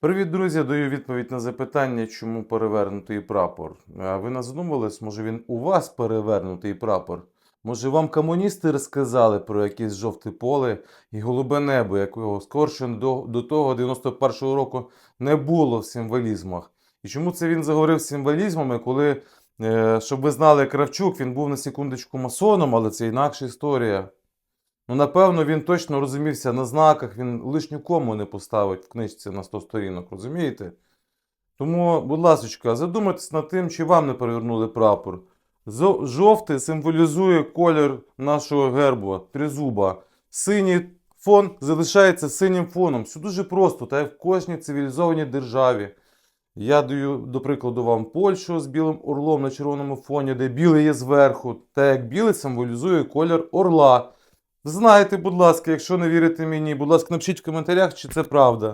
Привіт, друзі! Даю відповідь на запитання, чому перевернутий прапор. А ви не задумувались, може він у вас перевернутий прапор? Може вам комуністи розказали про якесь жовте поле і голубе небо, якого скорше до, до того 91-го року не було в символізмах. І чому це він заговорив символізмами, коли, е, щоб ви знали, Кравчук, він був на секундочку масоном, але це інакша історія. Ну, напевно, він точно розумівся на знаках, він лишню кому не поставить в книжці на 100 сторінок, розумієте? Тому, будь ласка, задумайтесь над тим, чи вам не перевернули прапор. Жовтий символізує колір нашого гербу, тризуба. Синій фон залишається синім фоном. Все дуже просто, та як в кожній цивілізованій державі. Я даю, до прикладу, вам Польщу з білим орлом на червоному фоні, де білий є зверху, та як білий символізує колір орла. Знаєте, будь ласка, якщо не вірите мені, будь ласка, напишіть в коментарях, чи це правда.